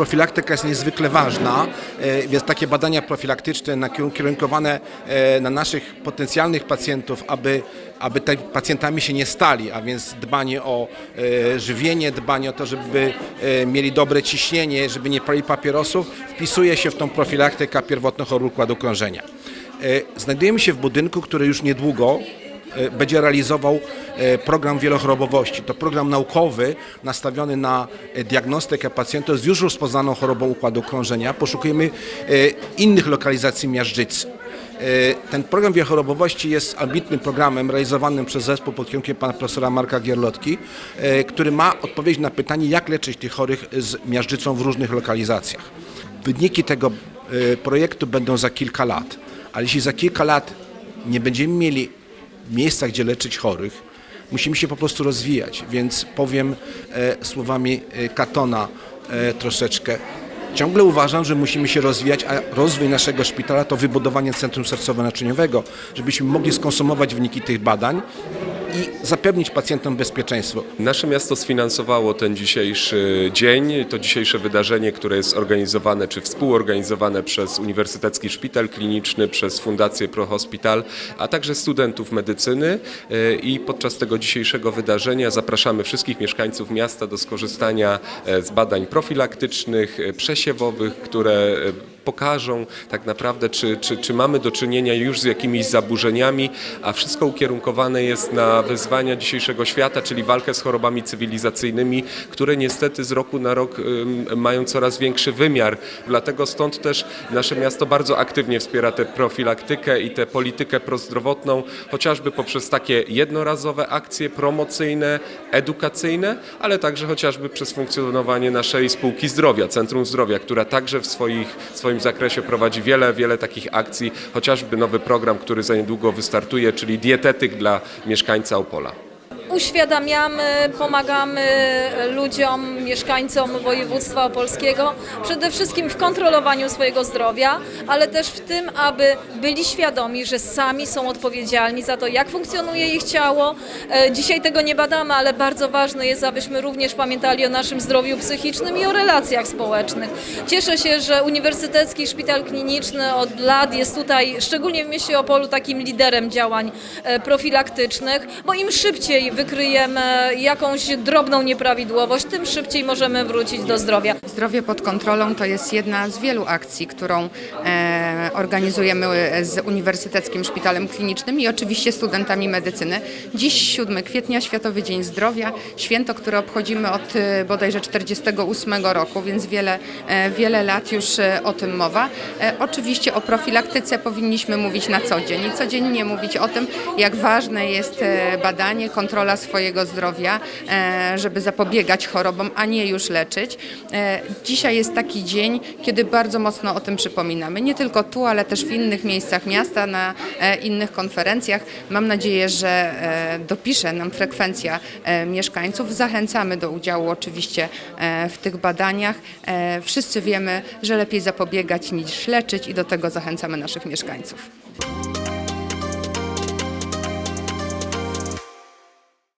profilaktyka jest niezwykle ważna, e, więc takie badania profilaktyczne nakierun- kierunkowane e, na naszych potencjalnych pacjentów, aby, aby te pacjentami się nie stali, a więc dbanie o e, żywienie, dbanie o to, żeby mieli dobre ciśnienie, żeby nie palili papierosów, wpisuje się w tą profilaktykę pierwotnych chorób układu krążenia. Znajdujemy się w budynku, który już niedługo będzie realizował e, program wielochorobowości. To program naukowy nastawiony na e, diagnostykę pacjentów z już rozpoznaną chorobą układu krążenia. Poszukujemy e, innych lokalizacji miażdżycy. E, Ten program wielochorobowości jest ambitnym programem realizowanym przez zespół pod kierunkiem pana profesora Marka Gierlotki, e, który ma odpowiedzieć na pytanie, jak leczyć tych chorych z miażdżycą w różnych lokalizacjach. Wyniki tego e, projektu będą za kilka lat, ale jeśli za kilka lat nie będziemy mieli miejsca, gdzie leczyć chorych, musimy się po prostu rozwijać, więc powiem e, słowami e, Katona e, troszeczkę. Ciągle uważam, że musimy się rozwijać, a rozwój naszego szpitala to wybudowanie centrum sercowo-naczyniowego, żebyśmy mogli skonsumować wyniki tych badań i zapewnić pacjentom bezpieczeństwo. Nasze miasto sfinansowało ten dzisiejszy dzień, to dzisiejsze wydarzenie, które jest organizowane czy współorganizowane przez Uniwersytecki Szpital Kliniczny, przez Fundację ProHospital, a także studentów medycyny E, i podczas tego dzisiejszego wydarzenia zapraszamy wszystkich mieszkańców miasta do skorzystania e, z badań profilaktycznych, e, przesiewowych, które pokażą tak naprawdę, czy, czy, czy mamy do czynienia już z jakimiś zaburzeniami, a wszystko ukierunkowane jest na wyzwania dzisiejszego świata, czyli walkę z chorobami cywilizacyjnymi, które niestety z roku na rok mają coraz większy wymiar. Dlatego stąd też nasze miasto bardzo aktywnie wspiera tę profilaktykę i tę politykę prozdrowotną, chociażby poprzez takie jednorazowe akcje promocyjne, edukacyjne, ale także chociażby przez funkcjonowanie naszej spółki zdrowia, Centrum Zdrowia, która także w swoich, swoim zakresie prowadzi wiele, wiele takich akcji, chociażby nowy program, który za niedługo wystartuje, czyli dietetyk dla mieszkańca Opola. Uświadamiamy, pomagamy ludziom, mieszkańcom województwa opolskiego przede wszystkim w kontrolowaniu swojego zdrowia, ale też w tym, aby byli świadomi, że sami są odpowiedzialni za to, jak funkcjonuje ich ciało. E, Dzisiaj tego nie badamy, ale bardzo ważne jest, abyśmy również pamiętali o naszym zdrowiu psychicznym i o relacjach społecznych. Cieszę się, że Uniwersytecki Szpital Kliniczny od lat jest tutaj, szczególnie w mieście Opolu, takim liderem działań e, profilaktycznych, bo im szybciej wykryjemy jakąś drobną nieprawidłowość, tym szybciej możemy wrócić do zdrowia. Zdrowie pod kontrolą to jest jedna z wielu akcji, którą e, organizujemy z Uniwersyteckim Szpitalem Klinicznym i oczywiście studentami medycyny. Dziś 7 kwietnia, Światowy Dzień Zdrowia, święto, które obchodzimy od e, bodajże 48 roku, więc wiele, e, wiele lat już e, o tym mowa. E, oczywiście o profilaktyce powinniśmy mówić na co dzień i codziennie mówić o tym, jak ważne jest e, badanie, kontrola swojego zdrowia, e, żeby zapobiegać chorobom, a nie już leczyć. E, Dzisiaj jest taki dzień, kiedy bardzo mocno o tym przypominamy. Nie tylko tu, ale też w innych miejscach miasta, na e, innych konferencjach. Mam nadzieję, że dopisze nam frekwencja mieszkańców. Zachęcamy do udziału oczywiście w tych badaniach. Wszyscy wiemy, że lepiej zapobiegać niż leczyć i do tego zachęcamy naszych mieszkańców.